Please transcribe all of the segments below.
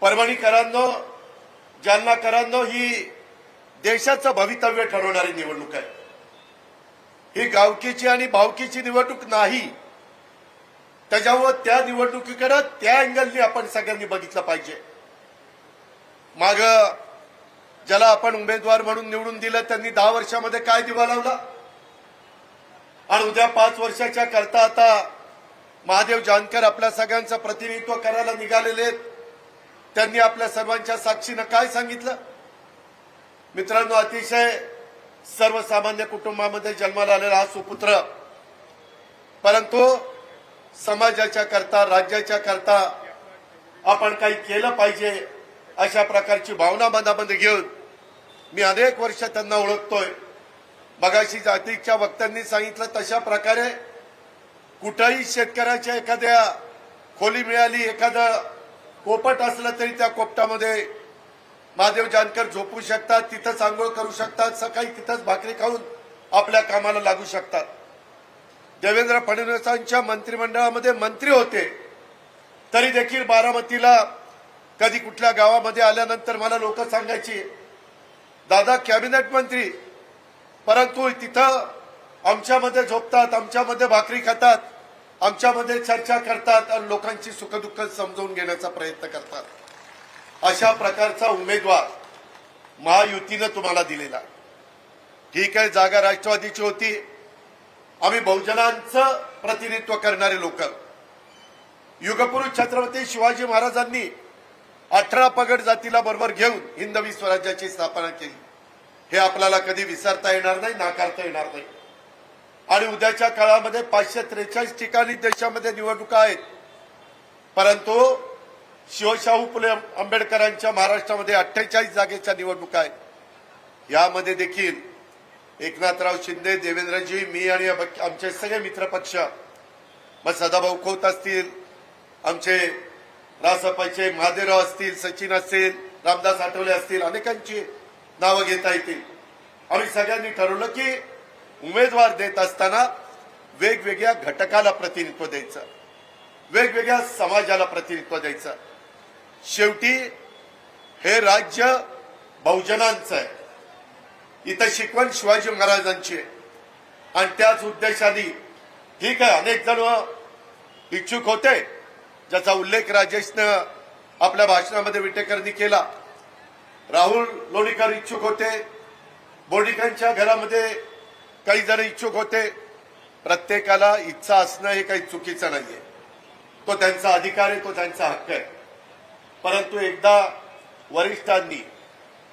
परभणीकरांनो जालनाकरांनो ही देशाचं भवितव्य ठरवणारी निवडणूक आहे. ही गावकीची आणि भावकीची निवडणूक नाही. त्याच्यावर त्या निवडणुकीकडे त्या अँगलनी आपण सगळ्यांनी बघितलं पाहिजे. माग ज्याला आपण उमेदवार म्हणून निवडून दिलं त्यांनी दहा वर्षामध्ये काय दिवा लावला? आणि उद्या पाच वर्षाच्या करता आता महादेव जानकर आपल्या सगळ्यांचं प्रतिनिधित्व करायला निघालेले आहेत. त्यांनी आपल्या सर्वांच्या साक्षीनं काय सांगितलं? मित्रांनो अतिशय सर्वसामान्य कुटुंबामध्ये जन्माला आलेला हा सुपुत्र परंतु समाजाच्या करता राज्याच्या करता आपण काही केलं पाहिजे अशा प्रकारची भावना मनामध्ये घेऊन मी अनेक वर्ष त्यांना ओळखतोय. मगाशी जातीच्या वक्त्यांनी सांगितलं तशा प्रकारे कुठंही शेतकऱ्याच्या एखाद्या खोली मिळाली एखादं कोपट असलं तरी त्या कोपटामध्ये महादेव जानकर झोपू शकतात तिथंच आंघोळ करू शकतात सकाळी तिथंच भाकरी खाऊन आपल्या कामाला लागू शकतात. देवेंद्र फडणवीसांच्या मंत्रिमंडळामध्ये मंत्री होते तरी देखील बारामतीला कधी कुठल्या गावामध्ये आल्यानंतर मला लोक सांगायची दादा कॅबिनेट मंत्री परंतु तिथं आमच्यामध्ये झोपतात आमच्यामध्ये भाकरी खातात आमच्यामध्ये चर्चा करतात आणि लोकांची सुखदुःख समजून घेण्याचा प्रयत्न करतात. अशा प्रकारचा उमेदवार महायुतीनं तुम्हाला दिलेला ठीक आहे जागा राष्ट्रवादीची होती. आम्ही बहुजनांचं प्रतिनिधित्व करणारे लोक. युगपुरुष छत्रपती शिवाजी महाराजांनी अठरा पगड जातीला बरोबर घेऊन हिंदवी स्वराज्याची स्थापना केली. हे आपल्याला कधी विसरता येणार नाही नाकारता येणार नाही. आणि उद्याच्या काळामध्ये पाचशे त्रेचाळीस ठिकाणी देशामध्ये निवडणुका आहेत. परंतु शिवशाहू फुले आंबेडकरांच्या महाराष्ट्रामध्ये अठ्ठेचाळीस जागेच्या निवडणुका आहेत. यामध्ये देखील एकनाथराव शिंदे देवेंद्रजी मी आणि आमचे सगळे मित्रपक्ष मग सदाभाऊ खोत असतील आमचे रासपाचे महादेवराव असतील सचिन असतील रामदास आठवले असतील अनेकांची नावं घेता येतील. आम्ही सगळ्यांनी ठरवलं की उमेदवार देत असताना वेगवेगळ्या घटकाला प्रतिनिधित्व द्यायचं वेगवेगळ्या समाजाला प्रतिनिधित्व द्यायचं. शेवटी हे राज्य बहुजनांचं आहे. इथं शिकवण शिवाजी महाराजांची आहे. आणि त्याच उद्देशाने ठीक आहे अनेक जण इच्छुक होते ज्याचा उल्लेख राजेशनं आपल्या भाषणामध्ये विटेकरनी केला. राहुल लोणीकर इच्छुक होते. बोर्डिकांच्या घरामध्ये काही जण इच्छुक होते प्रत्येकाला इच्छा असणं हे काही चुकीचं नाहीये. तो त्यांचा अधिकार आहे तो त्यांचा हक्क आहे. परंतु एकदा वरिष्ठांनी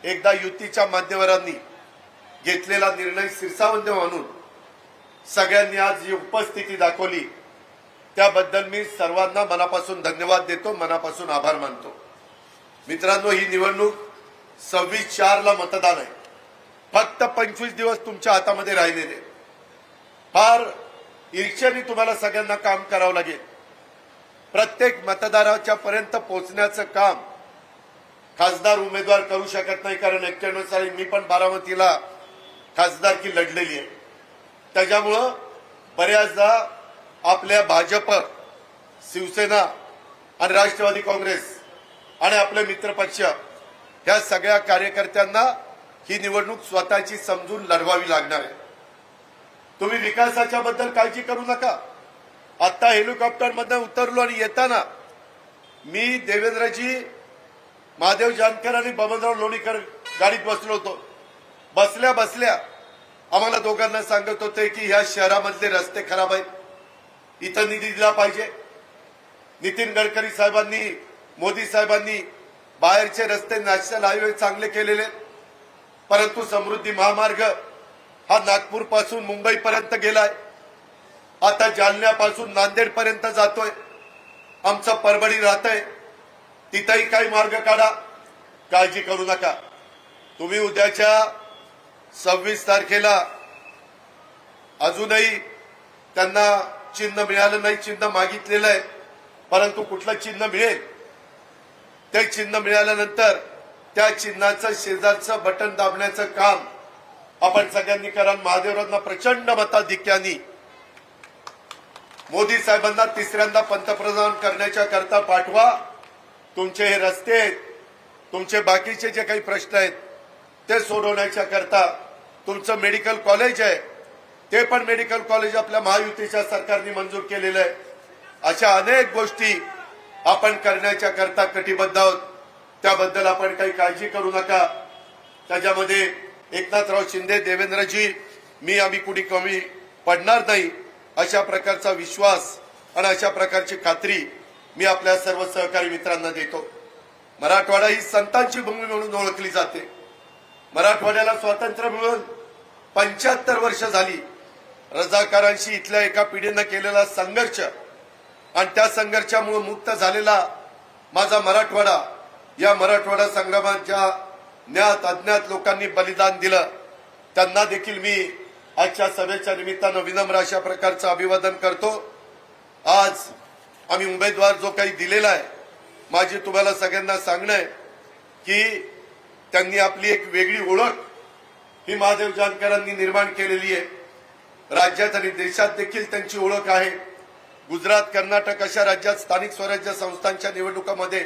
एकदा युतीच्या मान्यवरांनी घेतलेला निर्णय शिरसावंत मानून सगळ्यांनी आज जी उपस्थिती दाखवली त्याबद्दल मी सर्वांना मनापासून धन्यवाद देतो मनापासून आभार मानतो. मित्रांनो ही निवडणूक सव्वीस चारला मतदान आहे. फक्त पंचवीस दिवस तुमच्या हातामध्ये राहिलेले फार ईर्ष्याने तुम्हाला सगळ्यांना काम करावं लागेल. प्रत्येक मतदाराच्या पर्यंत पोहोचण्याचं काम खासदार उमेदवार करू शकत नाही कारण एक्क्याण्णव साली मी पण बारामतीला खासदारकी लढलेली आहे. त्याच्यामुळं बऱ्याचदा आपल्या भाजप शिवसेना आणि राष्ट्रवादी काँग्रेस आणि आपले मित्रपक्ष ह्या सगळ्या कार्यकर्त्यांना ही निवडणूक स्वतःची समजून लढवावी लागणार आहे. तुम्ही विकासाच्या बद्दल काळजी करू नका. आता हेलिकॉप्टरमध्ये उतरलो आणि येताना मी देवेंद्रजी महादेव जानकर आणि बबनराव लोणीकर गाडीत बसलो होतो. बसल्या बसल्या आम्हाला दोघांना सांगत होते की ह्या शहरामधले रस्ते खराब आहेत. इथं निधी दिला पाहिजे. नितीन गडकरी साहेबांनी मोदी साहेबांनी बाहेरचे रस्ते नॅशनल हायवे चांगले केलेले आहेत. परंतु समृद्धी महामार्ग हा नागपूरपासून मुंबई पर्यंत गेलाय. आता जालन्यापासून नांदेड पर्यंत जातोय. आमचं परभणी राहतंय. तिथंही काही मार्ग काढा. काळजी करू नका. तुम्ही उद्याच्या सव्वीस तारखेला अजूनही त्यांना चिन्ह मिळालं नाही चिन्ह मागितलेलं आहे. परंतु कुठलं चिन्ह मिळेल? ते चिन्ह मिळाल्यानंतर त्या चिन्हाचं शेजारचं बटन दाबण्याचं काम आपण सगळ्यांनी करा. महादेवरांना प्रचंड मताधिक्यानी. मोदी साहेबांना तिसऱ्यांदा पंतप्रधान करण्याच्या करता पाठवा. तुमचे हे रस्ते आहेत. तुमचे बाकीचे जे काही प्रश्न आहेत ते सोडवण्याच्या करता तुमचं मेडिकल कॉलेज आहे. ते पण मेडिकल कॉलेज आपल्या महायुतीच्या सरकारने मंजूर केलेलं आहे. अशा अनेक गोष्टी आपण करण्याच्या करता कटिबद्ध आहोत. त्याबद्दल आपण काही काळजी करू नका. त्याच्यामध्ये एकनाथराव शिंदे देवेंद्रजी मी आम्ही कुणी कमी पडणार नाही अशा प्रकारचा विश्वास आणि अशा प्रकारची खात्री मी आपल्या सर्व सहकारी मित्रांना देतो. मराठवाडा ही संतांची भूमी म्हणून ओळखली जाते. मराठवाड्याला स्वातंत्र्य मिळून पंच्याहत्तर वर्ष झाली. रजाकारांशी इथल्या एका पिढीनं केलेला संघर्ष आणि त्या संघर्षामुळे मुक्त झालेला माझा मराठवाडा या मराठवाडा संग्रामात ज्ञात अज्ञात लोकांनी बलिदान दिलं. त्यांना देखील मी आजच्या सभेच्या निमित्तानं विनम्र अशा प्रकारचं अभिवादन करतो. आज आम्ही उमेदवार जो काही दिलेला आहे माझी तुम्हाला सगळ्यांना सांगणं आहे की त्यांनी आपली एक वेगळी ओळख ही महादेव जानकरांनी निर्माण केलेली आहे. राज्यात आणि देशात देखील त्यांची ओळख आहे. गुजरात कर्नाटक अशा राज्यात स्थानिक स्वराज्य संस्थांच्या निवडणुकामध्ये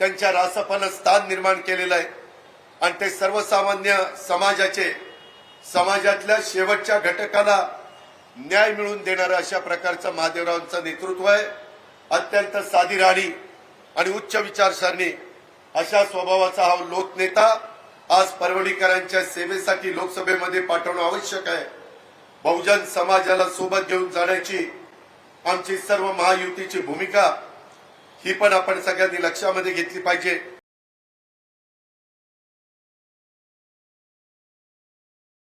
त्यांच्या रासपानं स्थान निर्माण केलेलं आहे. आणि ते सर्वसामान्य समाजाचे समाजातल्या शेवटच्या घटकाला न्याय मिळवून देणारं अशा प्रकारचं महादेवरावांचं नेतृत्व आहे. अत्यंत साधी राणी आणि उच्च विचारसरणी अशा स्वभावाचा हा लोकनेता आज परवडीकरांच्या सेवेसाठी लोकसभेमध्ये पाठवणं आवश्यक आहे. बहुजन समाजाला सोबत घेऊन जाण्याची आमची सर्व महायुतीची भूमिका ही पण आपण सगळ्यांनी लक्षामध्ये घेतली पाहिजे.